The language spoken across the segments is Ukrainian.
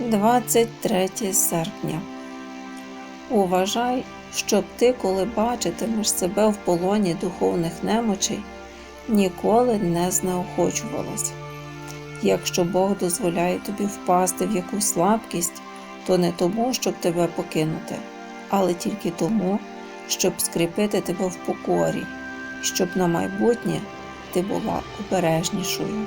23 серпня. Уважай, щоб ти, коли бачитимеш себе в полоні духовних немочей, ніколи не знеохочувалась. Якщо Бог дозволяє тобі впасти в якусь слабкість, то не тому, щоб тебе покинути, але тільки тому, щоб скріпити тебе в покорі, щоб на майбутнє ти була обережнішою.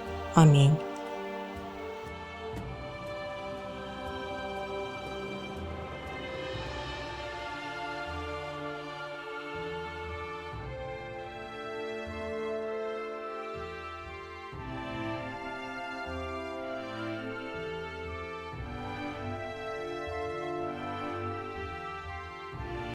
Амінь.